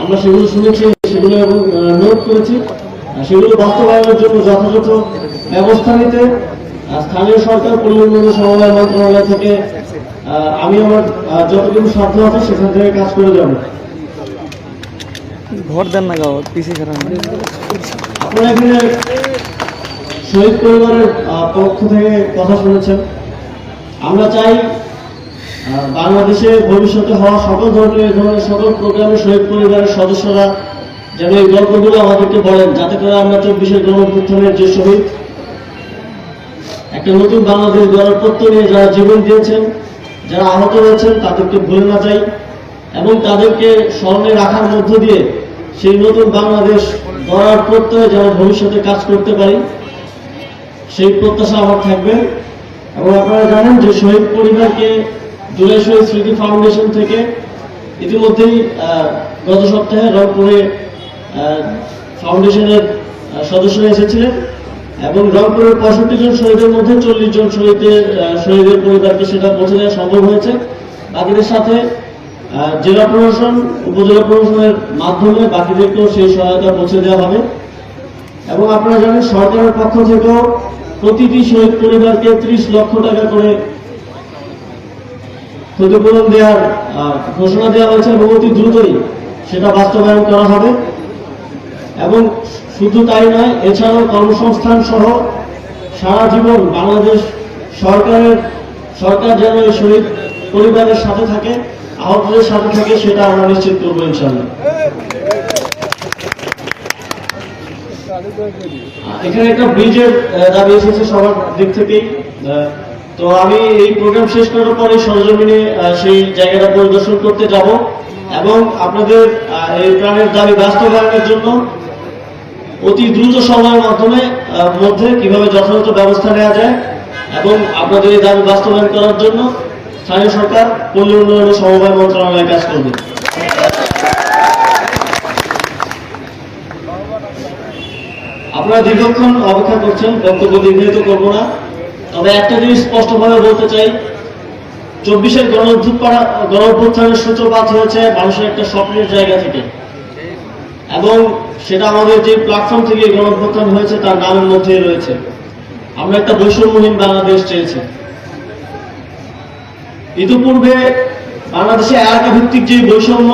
আমরা সেগুলো শুনেছি সেগুলো নোট করেছি সেগুলো বাস্তবায়নের জন্য যথাযথ ব্যবস্থা নিতে স্থানীয় সরকার পরিবহন সমবায় মন্ত্রণালয় থেকে আমি আমার যতটুকু সাধ্য আছে সেখান থেকে কাজ করে যাব। ঘর দেন না গাও পিছিয়ে খারাপ আপনারা এখানে শহীদ পরিবারের পক্ষ থেকে কথা শুনেছেন। আমরা চাই বাংলাদেশে ভবিষ্যতে হওয়া সকল ধরনের ধরনের সকল প্রোগ্রামে শহীদ পরিবারের সদস্যরা যেন এই গল্পগুলো আমাদেরকে বলেন, যাতে করে আমরা চব্বিশের গণঅভ্যুত্থানের যে শহীদ, একটা নতুন বাংলাদেশ গড়ার প্রত্যয় নিয়ে যারা জীবন দিয়েছেন, যারা আহত হয়েছেন, তাদেরকে ভুলে না যাই। এবং তাদেরকে স্মরণে রাখার মধ্য দিয়ে সেই নতুন বাংলাদেশ গড়ার প্রত্যয়ে যেন ভবিষ্যতে কাজ করতে পারি সেই প্রত্যাশা আমার থাকবে। এবং আপনারা জানেন যে শহীদ পরিবারকে জুলাই শহীদ স্মৃতি ফাউন্ডেশন থেকে ইতিমধ্যেই গত সপ্তাহে রংপুরে ফাউন্ডেশনের আহ, সদস্যরা এসেছিলেন। এবং রংপুরের পঁয়ষট্টি জন শহীদের মধ্যে চল্লিশ জন শহীদের শহীদের পরিবারকে সেটা পৌঁছে দেওয়া সম্ভব হয়েছে। বাকিদের সাথে জেলা প্রশাসন, উপজেলা প্রশাসনের মাধ্যমে বাকিদেরকেও সেই সহায়তা পৌঁছে দেওয়া হবে। এবং আপনারা জানেন, সরকারের পক্ষ থেকেও প্রতিটি শহীদ পরিবারকে ত্রিশ লক্ষ টাকা করে ক্ষতিপূরণ দেওয়ার ঘোষণা দেওয়া হয়েছে এবং অতি দ্রুতই সেটা বাস্তবায়ন করা হবে। এবং শুধু তাই নয়, এছাড়াও কর্মসংস্থান সহ সারা জীবন বাংলাদেশ সরকারের, সরকার যেন শহীদ পরিবারের সাথে থাকে। আহতদের সাথে থাকে সেটা আমরা নিশ্চিত করব ইনশাল্লাহ। এখানে একটা ব্রিজের দাবি এসেছে সবার দিক থেকেই। তো আমি এই প্রোগ্রাম শেষ করার পরে সরজমিনে সেই জায়গাটা পরিদর্শন করতে যাব এবং আপনাদের এই প্রাণের দাবি বাস্তবায়নের জন্য অতি দ্রুত সময়ের মাধ্যমে মধ্যে কীভাবে যথাযথ ব্যবস্থা নেওয়া যায় এবং আপনাদের এই দাবি বাস্তবায়ন করার জন্য স্থানীয় সরকার পল্লী উন্নয়ন সমবায় মন্ত্রণালয় কাজ করবে। আপনারা দীর্ঘক্ষণ অপেক্ষা করছেন, বক্তব্য দীর্ঘায়িত করব না। তবে একটা জিনিস স্পষ্টভাবে বলতে চাই, চব্বিশের গণ গণ সূত্রপাত হয়েছে মানুষের একটা স্বপ্নের জায়গা থেকে। এবং সেটা আমাদের যে প্ল্যাটফর্ম থেকে গণ অভ্যুত্থান হয়েছে, তার নামের মধ্যেই রয়েছে। আমরা একটা বৈষম্যহীন বাংলাদেশ চেয়েছি। ইতিপূর্বে বাংলাদেশে এলাকা ভিত্তিক যে বৈষম্য,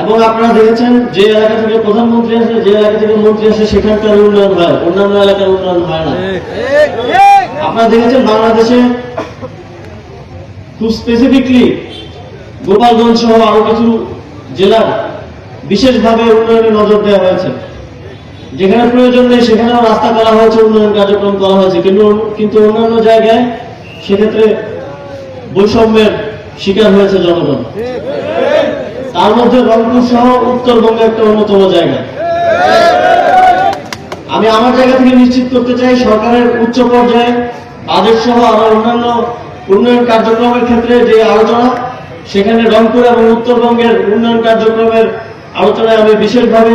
এবং আপনারা দেখেছেন যে এলাকা থেকে প্রধানমন্ত্রী আসে, যে এলাকা থেকে মন্ত্রী আসে, সেখানকার উন্নয়ন হয়, অন্যান্য এলাকার উন্নয়ন হয় না। আপনারা দেখেছেন বাংলাদেশে খুব স্পেসিফিকলি গোপালগঞ্জ সহ আরও কিছু জেলার বিশেষভাবে উন্নয়নে নজর দেওয়া হয়েছে। যেখানে প্রয়োজন নেই, সেখানেও রাস্তা করা হয়েছে, উন্নয়ন কার্যক্রম করা হয়েছে। কিন্তু কিন্তু অন্যান্য জায়গায় সেক্ষেত্রে বৈষম্যের শিকার হয়েছে জনগণ। তার মধ্যে রংপুর সহ উত্তরবঙ্গ একটা অন্যতম জায়গা। আমি আমার জায়গা থেকে নিশ্চিত করতে চাই, সরকারের উচ্চ পর্যায়ে বাজেট সহ আরও অন্যান্য উন্নয়ন কার্যক্রমের ক্ষেত্রে যে আলোচনা, সেখানে রংপুর এবং উত্তরবঙ্গের উন্নয়ন কার্যক্রমের আলোচনায় আমি বিশেষভাবে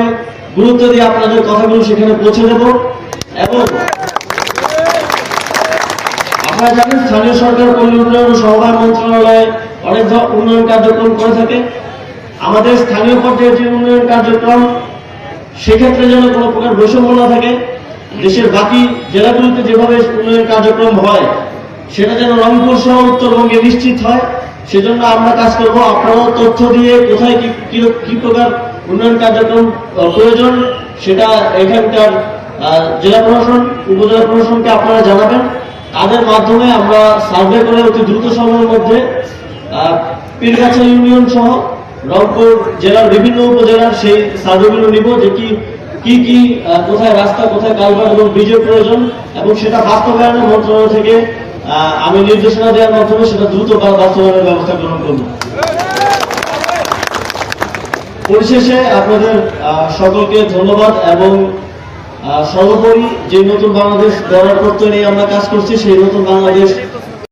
গুরুত্ব দিয়ে আপনাদের কথাগুলো সেখানে পৌঁছে দেব। এবং আপনারা জানেন, স্থানীয় সরকার পল্লী উন্নয়ন ও সমবায় মন্ত্রণালয়ে অনেক উন্নয়ন কার্যক্রম করে থাকে। আমাদের স্থানীয় পর্যায়ে যে উন্নয়ন কার্যক্রম, সেক্ষেত্রে যেন কোনো প্রকার বৈষম্য না থাকে, দেশের বাকি জেলাগুলোতে যেভাবে উন্নয়ন কার্যক্রম হয়, সেটা যেন রংপুর সহ উত্তরবঙ্গে নিশ্চিত হয়। সেজন্য আমরা কাজ করব। আপনারাও তথ্য দিয়ে কোথায় কি কি- প্রকার উন্নয়ন কার্যক্রম প্রয়োজন, সেটা এখানকার জেলা প্রশাসন, উপজেলা প্রশাসনকে আপনারা জানাবেন। তাদের মাধ্যমে আমরা সার্ভে করে অতি দ্রুত সময়ের মধ্যে পীরগাছা ইউনিয়ন সহ রংপুর জেলার বিভিন্ন উপজেলার সেই সার্ভেগুলো নিব যে কি কি কি কোথায় রাস্তা, কোথায় কালভার এবং ব্রিজের প্রয়োজন এবং সেটা বাস্তবায়নের মন্ত্রণালয় থেকে আমি নির্দেশনা দেওয়ার মাধ্যমে সেটা দ্রুত বাস্তবায়নের ব্যবস্থা গ্রহণ করব। পরিশেষে আপনাদের সকলকে ধন্যবাদ এবং সর্বোপরি যে নতুন বাংলাদেশ গড়ার প্রত্যয় নিয়ে আমরা কাজ করছি সেই নতুন বাংলাদেশ